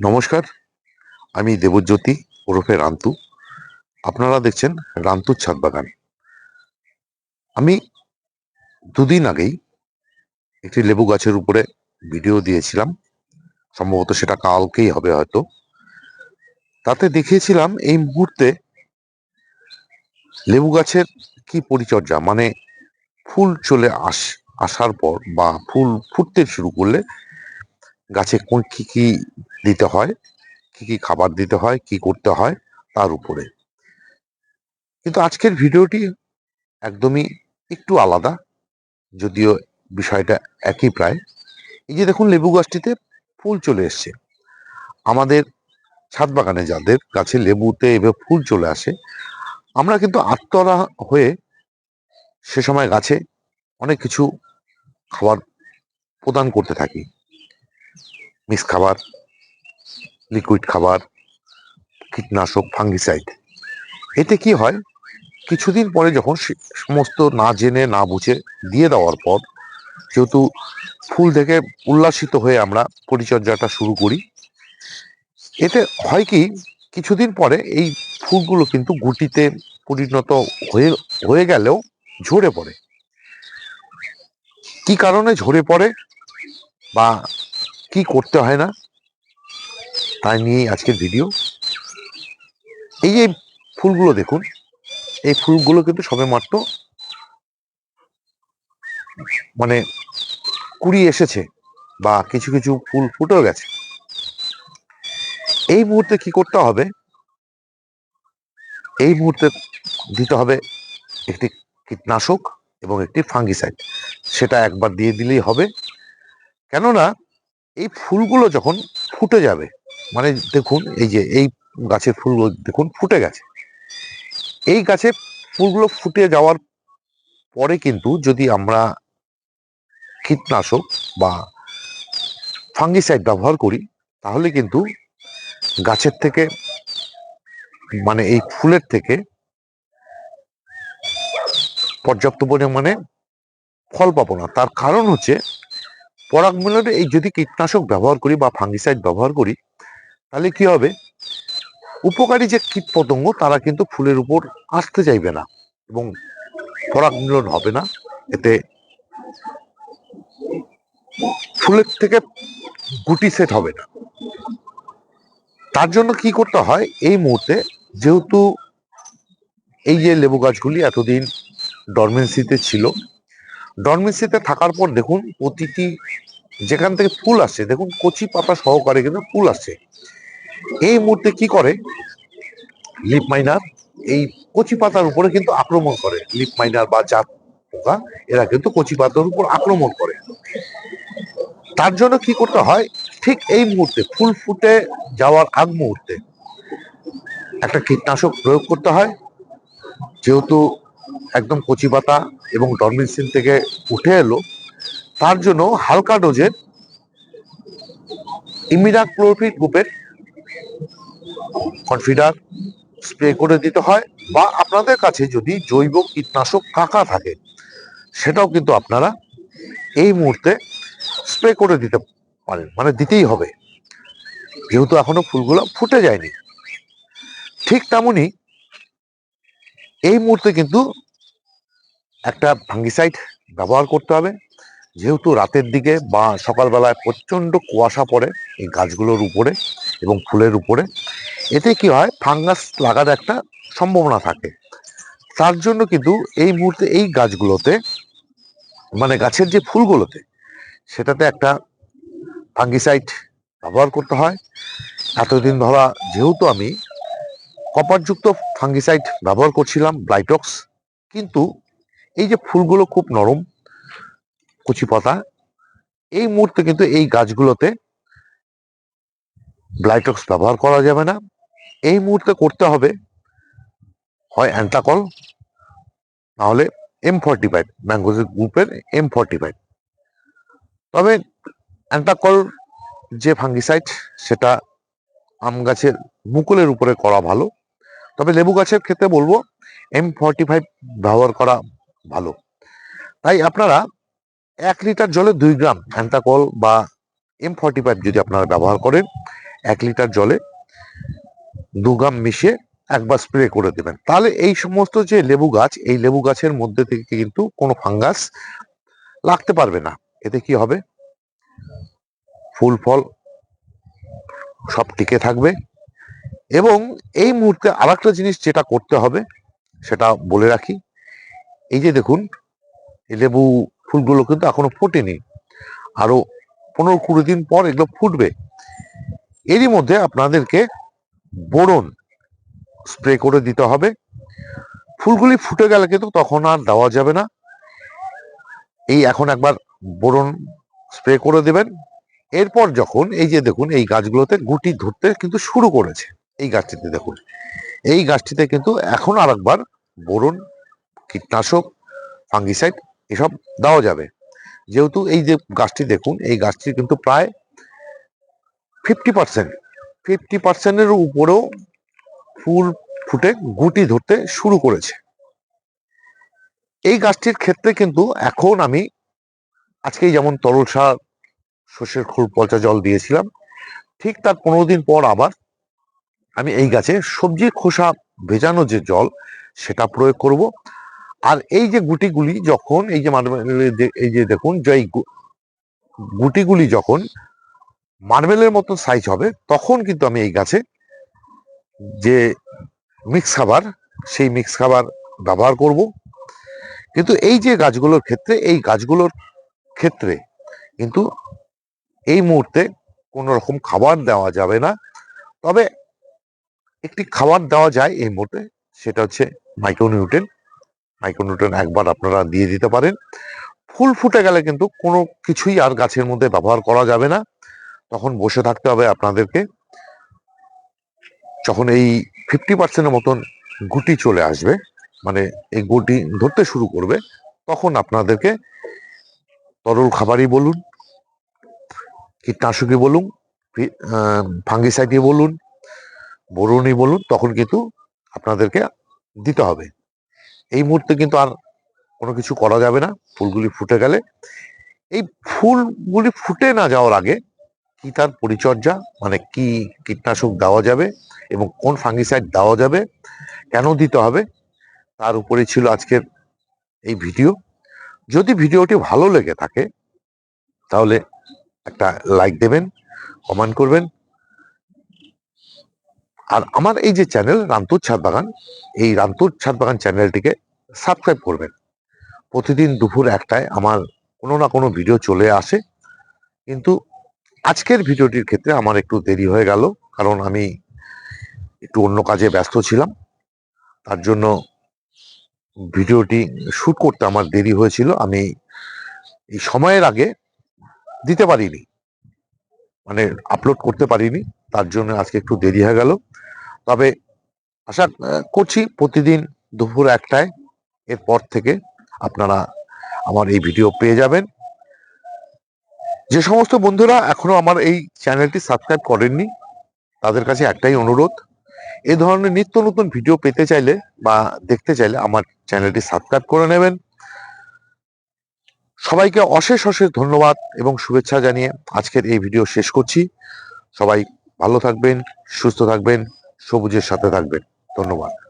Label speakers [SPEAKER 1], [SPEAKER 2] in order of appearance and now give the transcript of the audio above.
[SPEAKER 1] নমস্কার, আমি দেবজ্যোতি ওরফে রান্তু। আপনারা দেখছেন রান্তুর ছাদ বাগান। আমি দুদিন আগেই একটি লেবু গাছের উপরে ভিডিও দিয়েছিলাম। সম্ভবত সেটা কালকেই হবে হয়তো। তাতে দেখিয়েছিলাম এই মুহূর্তে লেবু গাছের কি পরিচর্যা মানে ফুল চলে আস, আসার পর বা ফুল ফুটতে শুরু করলে গাছে কোন কি কি দিতে হয়, কি কি খাবার দিতে হয়, কি করতে হয়, তার উপরে। কিন্তু আজকের ভিডিওটি একদমই একটু আলাদা, যদিও বিষয়টা একই প্রায়। এই যে দেখুন, লেবু গাছটিতে ফুল চলে এসছে। আমাদের ছাদ বাগানে যাদের গাছে লেবুতে এভাবে ফুল চলে আসে, আমরা কিন্তু আত্মরা হয়ে সে সময় গাছে অনেক কিছু খাবার প্রদান করতে থাকি। মিক্স খাবার লিকুইড খাবার, কীটনাশক ফাঙ্গিসাইড এতে কি হয়? কিছুদিন পরে যখন সমস্ত না জেনে, না বুঝে দিয়ে দেওয়ার পর, যেহেতু ফুল থেকে উল্লাসিত হয়ে আমরা পরিচর্যাটা শুরু করি, এতে হয় কি, কিছুদিন পরে এই ফুলগুলো কিন্তু গুটিতে পরিণত হয়ে হয়ে গেলেও ঝরে পড়ে। কি কারণে ঝরে পড়ে? বা কি করতে হয় না? তাই নিয়েই আজকের ভিডিও এই যে ফুলগুলো দেখুন, এই ফুলগুলো কিন্তু সবে মাত্র মানে কুড়ি এসেছে বা কিছু কিছু ফুল ফুটেও গেছে। এই মুহূর্তে কি করতে হবে? এই মুহূর্তে দিতে হবে একটি কীটনাশক এবং একটি ফাঙ্গিসাইড। সেটা একবার দিয়ে দিলেই হবে। কেননা এই ফুলগুলো যখন ফুটে যাবে মানে দেখুন এই যে এই গাছের ফুলগুলো দেখুন ফুটে গেছে। এই গাছে ফুলগুলো ফুটে যাওয়ার পরে কিন্তু যদি আমরা কীটনাশক বা ফাঙ্গিসাইড ব্যবহার করি, তাহলে কিন্তু গাছের থেকে মানে এই ফুলের থেকে পর্যাপ্ত পরিমাণে ফল পাবো না। তার কারণ হচ্ছে পরাগ মিলনে এই যদি কীটনাশক ব্যবহার করি বা ফাঙ্গিসাইড ব্যবহার করি, তাহলে কি হবে? উপকারী যে কীট পতঙ্গ তারা কিন্তু ফুলের উপর আসতে চাইবে না এবং পরাগ মিলন হবে না। এতে ফুলের থেকে গুটি সেট হবে না। তার জন্য কি করতে হয়? এই মুহূর্তে যেহেতু এই যে লেবু গাছগুলি এতদিন ডরমেন্সিতে ছিল ডরমেন্সিতে থাকার পর দেখুন প্রতিটি যেখান থেকে ফুল আসছে দেখুন কচি পাতা সহকারে কিন্তু ফুল আসে। এই মুহূর্তে কি করে? লিপ মাইনার এই কচি পাতার উপরে কিন্তু আক্রমণ করে। লিপ মাইনার বা জাত পোকা, এরা কিন্তু কচি পাতার উপর আক্রমণ করে। তার জন্য কি করতে হয়? ঠিক এই মুহূর্তে, ফুল ফুটে যাওয়ার আগ মুহূর্তে একটা কীটনাশক প্রয়োগ করতে হয়। যেহেতু একদম কচি পাতা এবং ডরমিসিন থেকে উঠে এলো। তার জন্য হালকা ডোজের ইমিডাক্লোরপিড গ্রুপের কনফিডার স্প্রে করে দিতে হয় বা আপনাদের কাছে যদি জৈব কীটনাশক কাঁকা থাকে, সেটাও কিন্তু আপনারা এই মুহূর্তে স্প্রে করে দিতে পারেন মানে দিতেই হবে। যেহেতু এখনও ফুলগুলো ফুটে যায়নি। ঠিক তেমনই এই মুহূর্তে কিন্তু একটা ফাঙ্গিসাইড ব্যবহার করতে হবে। যেহেতু রাতের দিকে বা সকালবেলায় প্রচণ্ড কুয়াশা পড়ে এই গাছগুলোর উপরে এবং ফুলের উপরে, এতে কি হয়? ফাঙ্গাস লাগার একটা সম্ভাবনা থাকে। তার জন্য কিন্তু এই মুহূর্তে এই গাছগুলোতে মানে গাছের যে ফুলগুলোতে, সেটাতে একটা ফাঙ্গিসাইড ব্যবহার করতে হয়। এতদিন ধরা, যেহেতু আমি কপারযুক্ত ফাঙ্গিসাইড ব্যবহার করছিলাম ব্লাইটক্স কিন্তু এই যে ফুলগুলো খুব নরম, কচি পাতা, এই মুহূর্তে কিন্তু এই গাছগুলোতে ব্লাইটক্স ব্যবহার করা যাবে না। এই মুহূর্তে করতে হবে হয় অ্যান্টাকল নাহলে এম ফর্টি ফাইভ ম্যাঙ্গোজিক গ্রুপের এম ফর্টি ফাইভ তবে অ্যান্টাকল যে ফাঙ্গিসাইড সেটা আম গাছের মুকুলের উপরে করা ভালো। তবে লেবু গাছের ক্ষেত্রে বলব এম ফর্টি ফাইভ ব্যবহার করা ভালো। তাই আপনারা এক লিটার জলে দুই গ্রাম অ্যান্টাকল বা এম ফর্টি ফাইভ যদি আপনারা ব্যবহার করেন, এক লিটার জলে দু গ্রাম মিশিয়ে একবার স্প্রে করে দেবেন। তাহলে এই সমস্ত যে লেবু গাছ, এই লেবু গাছের মধ্যে থেকে কিন্তু কোনো ফাঙ্গাস লাগতে পারবে না। এতে কি হবে? ফুল ফল সব টিকে থাকবে। এবং এই মুহূর্তে আর একটা জিনিস যেটা করতে হবে, সেটা বলে রাখি। এই যে দেখুন, এই লেবু ফুলগুলো কিন্তু এখনও ফোটেনি। আরও পনেরো কুড়ি দিন পর এগুলো ফুটবে। এরই মধ্যে আপনাদেরকে বোরন স্প্রে করে দিতে হবে। ফুলগুলি ফুটে গেলে কিন্তু তখন আর দেওয়া যাবে না। এই এখন একবার বোরন স্প্রে করে দেবেন। এরপর যখন এই যে দেখুন, এই গাছগুলোতে গুটি ধরতে কিন্তু শুরু করেছে। এই গাছটিতে দেখুন। এই গাছটিতে কিন্তু এখন আর একবার বোরন, কীটনাশক, ফাঙ্গিসাইড এসব দেওয়া যাবে। যেহেতু এই যে গাছটি দেখুন, এই গাছটি কিন্তু প্রায় ফিফটি পার্সেন্ট ফিফটি পার্সেন্টের উপরেও ফুল ফুটে, গুটি ধরতে শুরু করেছে। এই গাছটির ক্ষেত্রে কিন্তু এখন আমি আজকেই যেমন তরল সার শস্যের খোল, পচা জল দিয়েছিলাম, ঠিক তার পনেরো দিন পর আবার আমি এই গাছে সবজির খোসা ভেজানো যে জল, সেটা প্রয়োগ করব। আর এই যে গুটিগুলি যখন, এই যে এই যে দেখুন, যে এই গুটিগুলি যখন মার্বেলের মতো সাইজ হবে, তখন কিন্তু আমি এই গাছে যে মিক্স খাবার, সেই মিক্স খাবার ব্যবহার করব। কিন্তু এই যে গাছগুলোর ক্ষেত্রে, এই গাছগুলোর ক্ষেত্রে কিন্তু এই মুহূর্তে কোনো রকম খাবার দেওয়া যাবে না। তবে একটি খাবার দেওয়া যায় এই মুহূর্তে, সেটা হচ্ছে মাইক্রোনিউট্রেন মাইক্রোনিউট্রেন একবার আপনারা দিয়ে দিতে পারেন। ফুল ফুটে গেলে কিন্তু কোনো কিছুই আর গাছের মধ্যে ব্যবহার করা যাবে না। তখন বসে থাকতে হবে আপনাদেরকে। যখন এই ফিফটি পার্সেন্টের মতন গুটি চলে আসবে মানে এই গুটি ধরতে শুরু করবে, তখন আপনাদেরকে তরল খাবারই বলুন, কীটনাশকই বলুন ফাঙ্গিসাইডই বলুন বোরনই বলুন, তখন কিন্তু আপনাদেরকে দিতে হবে। এই মুহূর্তে কিন্তু আর কোনো কিছু করা যাবে না, ফুলগুলি ফুটে গেলে। এই ফুলগুলি ফুটে না যাওয়ার আগে কি তার পরিচর্যা মানে কি কীটনাশক দেওয়া যাবে এবং কোন ফাঙ্গিসাইড দেওয়া যাবে, কেন দিতে হবে, তার উপরে ছিল আজকের এই ভিডিও। যদি ভিডিওটি ভালো লেগে থাকে, তাহলে একটা লাইক দেবেন, কমেন্ট করবেন আর আমার এই যে চ্যানেল রান্তুর ছাদ বাগান, এই রান্তুর ছাদ বাগান চ্যানেলটিকে সাবস্ক্রাইব করবেন। প্রতিদিন দুপুর একটায় আমার কোনো না কোনো ভিডিও চলে আসে। কিন্তু আজকের ভিডিওটির ক্ষেত্রে আমার একটু দেরি হয়ে গেল, কারণ আমি একটু অন্য কাজে ব্যস্ত ছিলাম। তার জন্য ভিডিওটি শ্যুট করতে আমার দেরি হয়েছিল। আমি এই সময়ের আগে দিতে পারিনি। মানে আপলোড করতে পারিনি। তার জন্য আজকে একটু দেরি হয়ে গেল। তবে আশা করছি প্রতিদিন দুপুর একটায় এরপর থেকে আপনারা আমার এই ভিডিও পেয়ে যাবেন। যে সমস্ত বন্ধুরা এখনও আমার এই চ্যানেলটি সাবস্ক্রাইব করেননি, তাদের কাছে একটাই অনুরোধ, এ ধরনের নিত্য নতুন ভিডিও পেতে চাইলে বা দেখতে চাইলে আমার চ্যানেলটি সাবস্ক্রাইব করে নেবেন। সবাইকে অশেষ অশেষ ধন্যবাদ এবং শুভেচ্ছা জানিয়ে আজকের এই ভিডিও শেষ করছি। সবাই ভালো থাকবেন সুস্থ থাকবেন সবুজের সাথে থাকবেন। ধন্যবাদ।